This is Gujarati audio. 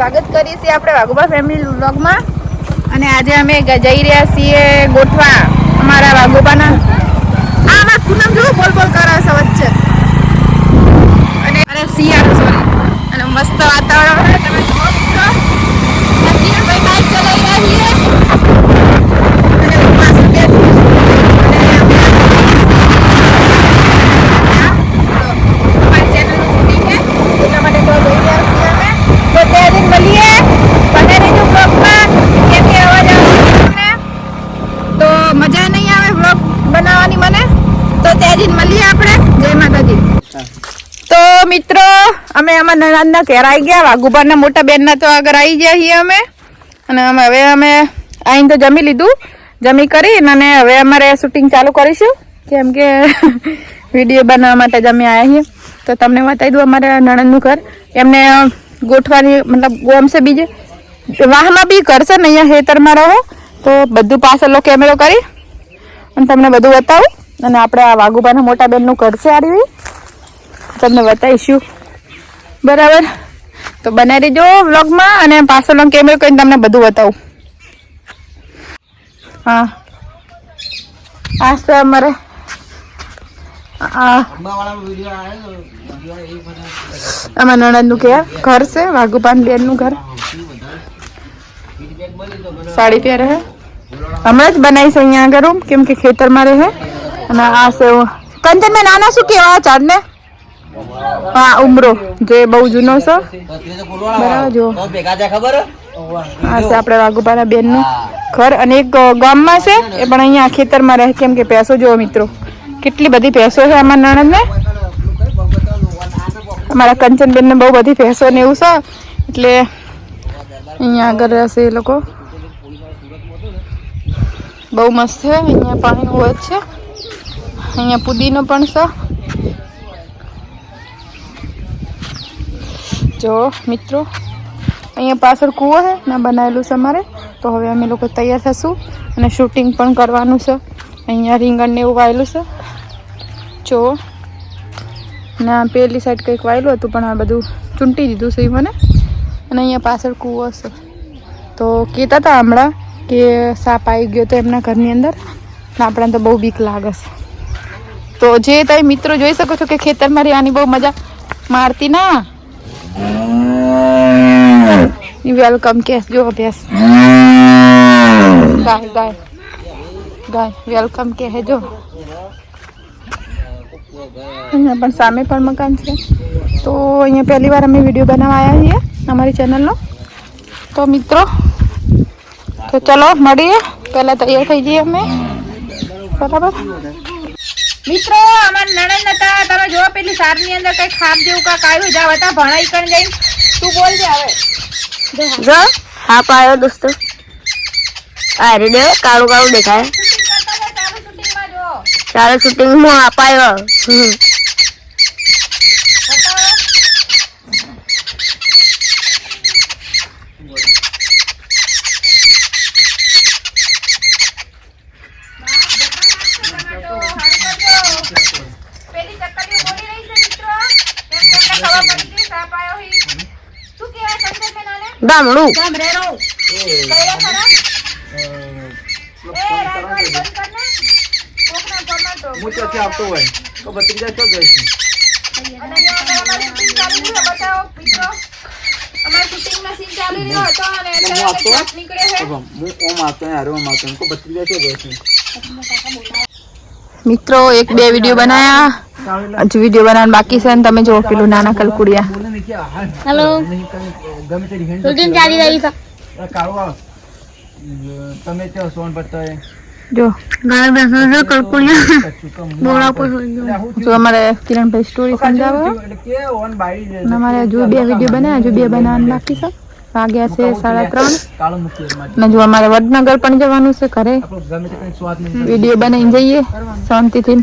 સ્વાગત કરીએ છીએ આપણે વાઘુબા ફેમિલી વ્લોગમાં અને આજે અમે જઈ રહ્યા છીએ ગોઠવા અમારા વાઘુબાના. આ વાત પૂનમ જો બોલ બોલ કરે છે વચ્ચે અને અરે શિયાળો સોરી અને મસ્ત વાતાવરણ છે તમે જુઓ મિત્રો નસીરભાઈ બાઇક ચલાવી રહ્યા છીએ અને હું પાછળ બેઠી છું. અને અમારી ચેનલનું shooting છે એટલા માટે તો જઈ રહ્યા છીએ અમે તો ત્યાં જઈને મળીએ બને રહેજો બ્લોગમાં કેમ કે અવાજ આવે છે તમને તો મજા નહીં આવે બ્લોગ બનાવવાની મને તો ત્યાં જઈને મળીએ આપણે જય માતાજી તો મિત્રો, અમે અમારા નણંદના ઘેર આવી ગયા. વાઘુબાના મોટા બેનના તો આગળ આવી ગયા છીએ અમે. અને અમે હવે અમે આઈને તો જમી લીધું. જમી કરી અને હવે અમારે શૂટિંગ ચાલુ કરીશું. કેમ કે વીડિયો બનાવવા માટે જમી આવ્યા છીએ. તો તમને બતાવી દઉં અમારે નણંદનું ઘર. એમને ગોઠવાની મતલબ ગોમશે બીજે. વાહમાં બી કરશે ને અહીંયા ખેતરમાં રહો. તો બધું પાછળનો કેમેરો કરી. અને તમને બધું બતાવું. અને આપણે આ વાઘુબાના મોટા બેનનું ઘર છે આ રહ્યું. તમને બતાવીશું. બરાબર? તો બનાવી દેજો વ્લોગમાં અને પાછળનો કેમેરો કરીને તમને બધું બતાવું. હા. આ છે અમારે. અમારા નણંદનું કે ઘર છે વાઘુપાન બેનનું ઘર. સાડી પહેરે છે હમણાં જ બનાવી અહીંયા આગળ. કેમ કે ખેતરમાં રહે. અને આ છે કંચન મેં નાના શું કહેવા ઝાડને હા ઉમરો જે બહુ જૂનો છે. બરાબર જો આ છે આપણે વાઘુપાના બેનનું ઘર. અને એક ગામમાં છે એ પણ અહીંયા ખેતરમાં રહે કેમ કે પૈસો જુઓ મિત્રો. કેટલી બધી ભેંસો છે અમારા નણંદને. અમારા કંચનબેનને બહુ બધી ભેંસો ને એવું છે. એટલે અહીંયા આગળ રહેશે એ લોકો. બહુ મસ્ત છે અહીંયા પાણી હોય જ છે. અહીંયા પુદીનો પણ છે. જો, મિત્રો, અહીંયા પાછળ કૂવો છે ના બનાવેલું છે અમારે. તો હવે અમે લોકો તૈયાર થશું અને શૂટિંગ પણ કરવાનું છે. અહીંયા રીંગણને એવું વાયેલું છે. જો ના પેલી સાઈડ કંઈક વાયેલું હતું, પણ આ બધું ચૂંટી દીધું છે મને. અને અહીંયા પાછળ કૂવો છે. તો કહેતા હતા હમણાં કે સાપ આવી ગયો તો એમના ઘરની અંદર. આપણને તો બહુ બીક લાગે છે. તો જે તમે મિત્રો જોઈ શકો છો કે ખેતરમાં રહેવાની બહુ મજા મારતી ના. વેલકમ કેસ જો અભ્યાસ ગાય ગાય ગાય વેલકમ કે હે જો અહીંયા પણ સામે પણ મકાન છે. તો અહીંયા પહેલી વાર અમે વીડિયો બનાવવા આવ્યા છીએ અમારી ચેનલનો. તો મિત્રો, તો ચલો મળીએ. પહેલાં તૈયાર થઈ જઈએ અમે. બરાબર? મિત્રો અમારા નણંદ હતા તમે જો પેલી સારની અંદર કઈ ખાપ જેવું કાંક આવ્યું. જાવ હતા ભણાઈ કરીને જઈ તું બોલજે હવે. જો હા. પાયો દોસ્તો. આ રે દે કાળું કાળું દેખાય. ચાલુ શૂટિંગમાં અપાયો. હમ. બતાવો પેલી ચકલીઓ બોલી રહી છે મિત્રો એમ કે અમને ખબર પડી ગઈ સાપ આવ્યો હી શું કહેવાય સંજયબેન આને ગામડું કયા ખરા એ રાજવાડી બંધ કરને કોકના ટોમેટો હું ત્યાંથી આવતો હોય તો ભત્રીજા ચો જઈશું અને અહીંયા આગળ અમારી શૂટિંગ ચાલી રહી છે બતાવો મિત્રો અમારી શૂટિંગમાં સીન ચાલી રહ્યો હતો અને હું અત્યારે આપતો? શોટ નીકળે છે હું ઓમ આવતો ને. હારે ઓમ આવતો. એમ કો ભત્રીજા ચો જઈશું. મિત્રો એક બે વીડિયો બનાયા. હજુ વીડિયો બનાવવાનું બાકી છે ને તમે જો પેલું નાના કલકુડિયા. હેલો ગમે તે ચાલી રહી છે. કાળો આવ. તમે ત્યાં સોન પત્તા જો ગાય બેસો જો કલકુલિયા કચ્છું બોલા પર જો અમારે કિરણભાઈ સ્ટોરી સમજાવો. એટલે કે ઓન બાઈ અને અમારે જો બે વીડિયો બનાવ્યા જો બે બનાવવાનું બાકી છે. વાગ્યા છે સાડા ત્રણ. અને જો અમારે વડનગર પણ જવાનું છે ઘરે. તે વીડિયો બનાવીને જઈએ. શાંતિથી.